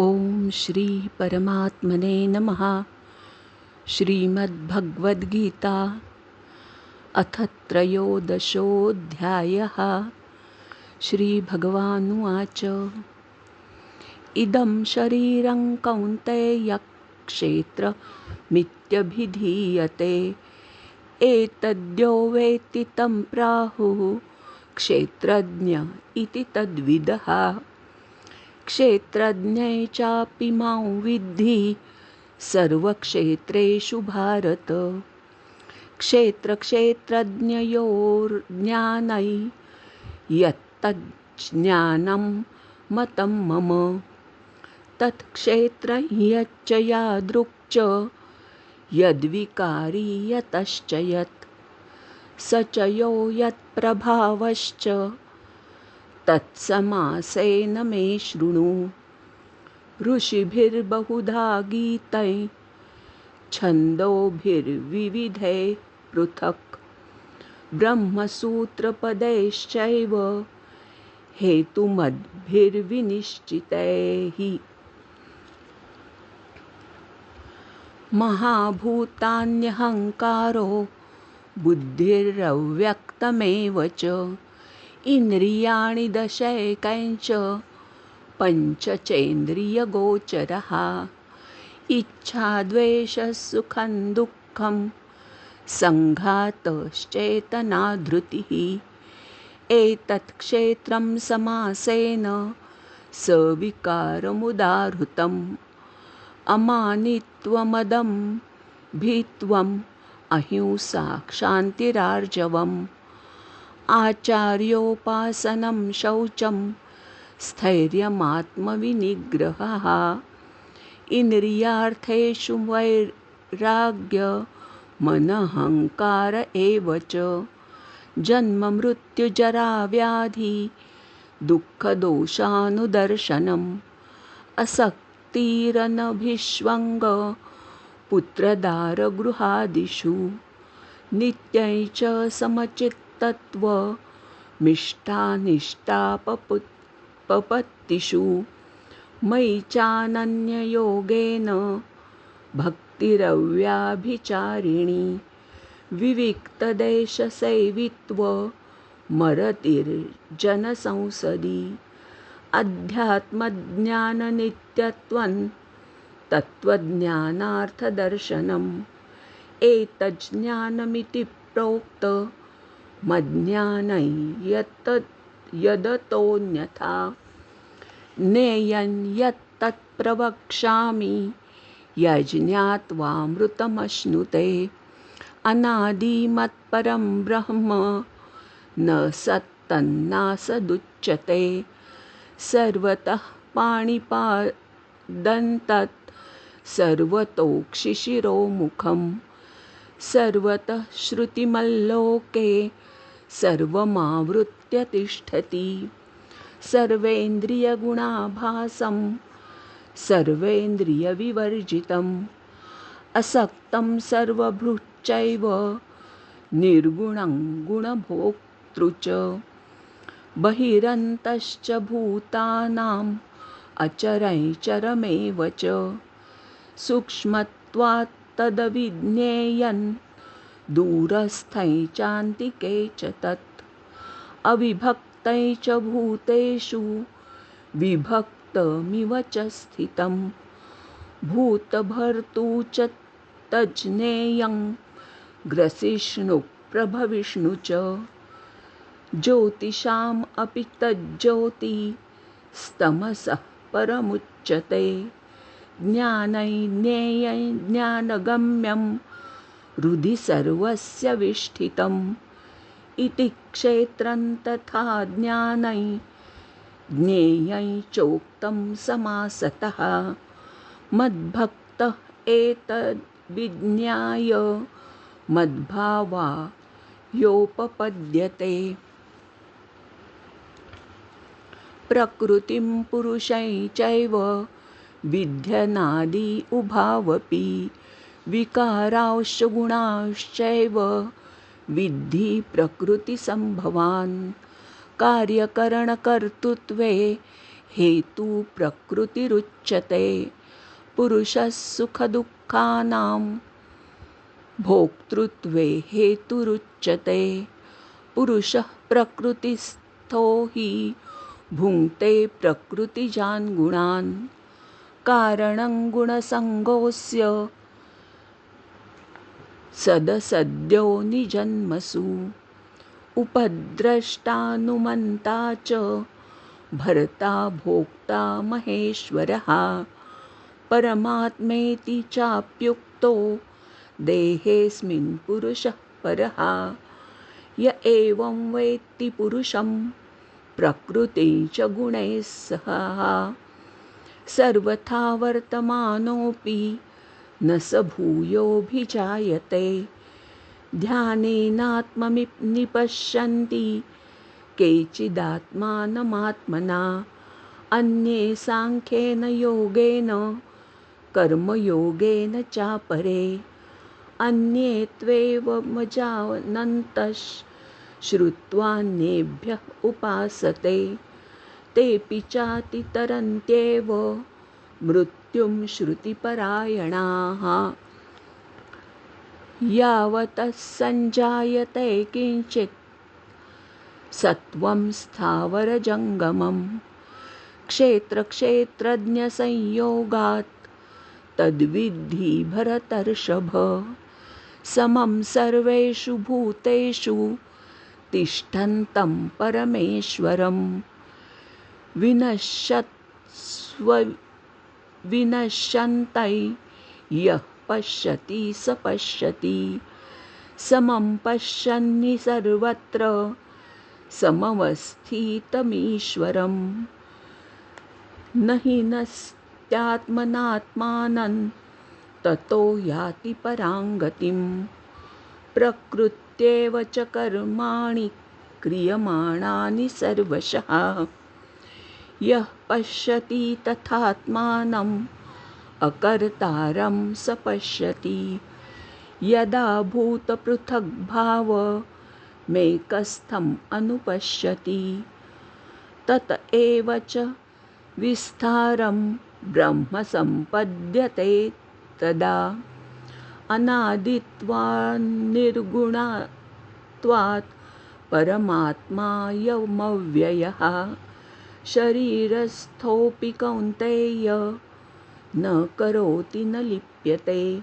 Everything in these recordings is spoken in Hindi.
ॐ श्री परमात्मने नमः। श्रीमद्भगवद्गीता अथ त्रयोदशोऽध्यायः। श्रीभगवानुवाच। इदं शरीरं कौन्तेयक्षेत्रमित्यभिधीयते। एतद्यो वेत्ति तं प्राहुः क्षेत्रज्ञ इति तद्विदः। क्षेत्रज्ञै चापि मां विद्धि सर्वक्षेत्रेषु भारत। क्षेत्रक्षेत्रज्ञयोर्ज्ञानै यत्तज्ज्ञानं मतं मम। तत्क्षेत्रं यादृक् च यद्विकारी यतश्च यत् स च यो यत्प्रभावश्च तत्समासेन मे शृणु। ऋषिभिर्बहुधा गीतै छन्दोभिर्विविधै पृथक्। ब्रह्मसूत्रपदैश्चैव हेतुमद्भिर्विनिश्चितैः महाभूतान्यहङ्कारो बुद्धिरव्यक्तमेव च। इन्द्रियाणि दशैकञ्च पञ्चचेन्द्रियगोचरः। इच्छाद्वेषसुखं दुःखं सङ्घातश्चेतना धृतिः एतत् क्षेत्रं समासेन सविकारमुदाहृतम् अमानित्वमदं भित्वम् अहिंसा क्षान्तिरार्जवम् आचार्योपासनं शौचं स्थैर्यमात्मविनिग्रहः। इन्द्रियार्थेषु वैराग्यमनहङ्कार एव च। जन्ममृत्युजराव्याधि दुःखदोषानुदर्शनम् असक्तिरनभिष्वङ्ग पुत्रदारगृहादिषु। नित्यै च समचित्तत्वमिष्टानिष्टापपत्तिषु मयि चानन्ययोगेन भक्तिरव्याभिचारिणी विविक्तदेशसेवित्वमरतिर्जनसंसदि अध्यात्मज्ञाननित्यत्वं तत्त्वज्ञानार्थदर्शनम् एतज्ज्ञानमिति प्रोक्त। मज्ञानै यदतोऽन्यथा ज्ञेयं यत्तत् प्रवक्ष्यामि यज्ञात्वामृतमश्नुते अनादिमत्परं ब्रह्म, न सत्तन्नासदुच्यते। सर्वतः पाणिपादन्तत्, सर्वतोक्षिशिरोमुखम्। सर्वतः श्रुतिमल्लोके सर्वमावृत्य तिष्ठति सर्वेन्द्रियगुणाभासं सर्वेन्द्रियविवर्जितम् असक्तं सर्वभृच्चैव, निर्गुणं गुणभोक्तृ च। बहिरन्तश्च भूतानाम् अचरैचरमेव च। सूक्ष्मत्वात् तदविज्ञेयन् दूरस्थै चान्तिके च तत्। अविभक्तै च भूतेषु विभक्तमिव च स्थितं भूतभर्तू च तज्ज्ञेयं ग्रसिष्णुप्रभविष्णु च। ज्योतिषाम् अपि तज्ज्योतिस्तमसः परमुच्यते। ज्ञानै ज्ञेयै ज्ञानगम्यं हृदि सर्वस्य विष्ठितम् इति क्षेत्रं तथा ज्ञानै, ज्ञेयै चोक्तं समासतः। मद्भक्तः एतद्विज्ञाय, मद्भावा योपपद्यते। प्रकृतिं पुरुषै चैव विध्यनादि उभावपि विकारांश्च गुणांश्चैव विद्धि प्रकृतिसम्भवान् कार्यकरणकर्तृत्वे हेतु प्रकृतिरुच्यते पुरुषः सुखदुःखानां भोक्तृत्वे हेतुरुच्यते पुरुषः प्रकृतिस्थो हि भुङ्क्ते प्रकृतिजान् गुणान्। कारणं गुणसङ्गोऽस्य सदसद्यो निजन्मसु। उपद्रष्टानुमन्ता च भर्ता भोक्ता महेश्वरः। परमात्मेति चाप्युक्तो देहेऽस्मिन् पुरुषः परः। य एवं वेत्ति पुरुषं प्रकृति च गुणैः सह। सर्वथा वर्तमानोऽपि न स भूयोऽभिजायते। ध्यानेनात्ममि निपश्यन्ति केचिदात्मानमात्मना। अन्ये साङ्ख्येन योगेन कर्मयोगेन चापरे। अन्ये त्वेवमजानन्तः श्रुत्वान्येभ्यः उपासते। तेऽपि चातितरन्त्येव मृत्युं श्रुतिपरायणाः। यावतः सञ्जायते किञ्चित्। सत्त्वं स्थावरजङ्गमं। क्षेत्रक्षेत्रज्ञसंयोगात्। तद्विद्धि भरतर्षभ। समं सर्वेषु भूतेषु तिष्ठन्तं परमेश्वरं। विनश्यत्स्व विनश्यन्कै यः पश्यति स पश्यति। समं पश्यन्नि सर्वत्र। समवस्थितमीश्वरं न हि नस्त्यात्मनात्मानं ततो याति पराङ्गतिं प्रकृत्येव च कर्माणि क्रियमाणानि सर्वशः यः पश्यति तथात्मानम् अकर्तारं स पश्यति। यदा भूतपृथग्भावमेकस्थम् अनुपश्यति तत एव च विस्तारं ब्रह्म सम्पद्यते तदा अनादित्वान्निर्गुणात्वात् परमात्मायमव्ययः शरीरस्थोऽपि कौन्तेय न करोति न लिप्यते।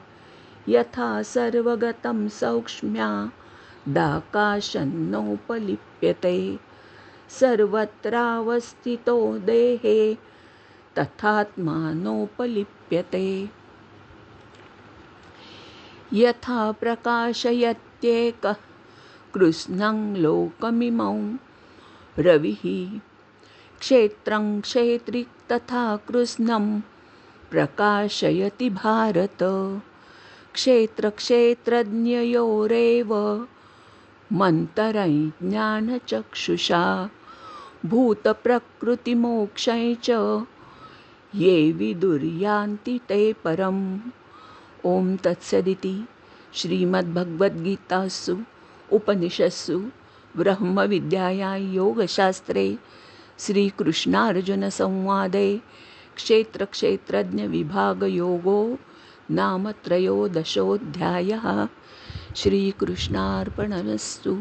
यथा सर्वगतं सौक्ष्म्यादाकाशन्नोपलिप्यते सर्वत्रावस्थितो देहे तथात्मानोपलिप्यते। यथा प्रकाशयत्येकः कृत्स्नं लोकमिमौ। रविः क्षेत्रं क्षेत्री तथा कृत्स्नं प्रकाशयति भारत। क्षेत्रक्षेत्रज्ञयोरेव मन्तरै ज्ञानचक्षुषा भूतप्रकृतिमोक्षै च ये विदुर्यान्ति ते परम् ॐ तत्सदिति श्रीमद्भगवद्गीतासु उपनिषत्सु ब्रह्मविद्यायां योगशास्त्रे श्रीकृष्णार्जुनसंवादे क्षेत्रक्षेत्रज्ञविभागयोगो नाम त्रयोदशोऽध्यायः श्रीकृष्णार्पणमस्तु।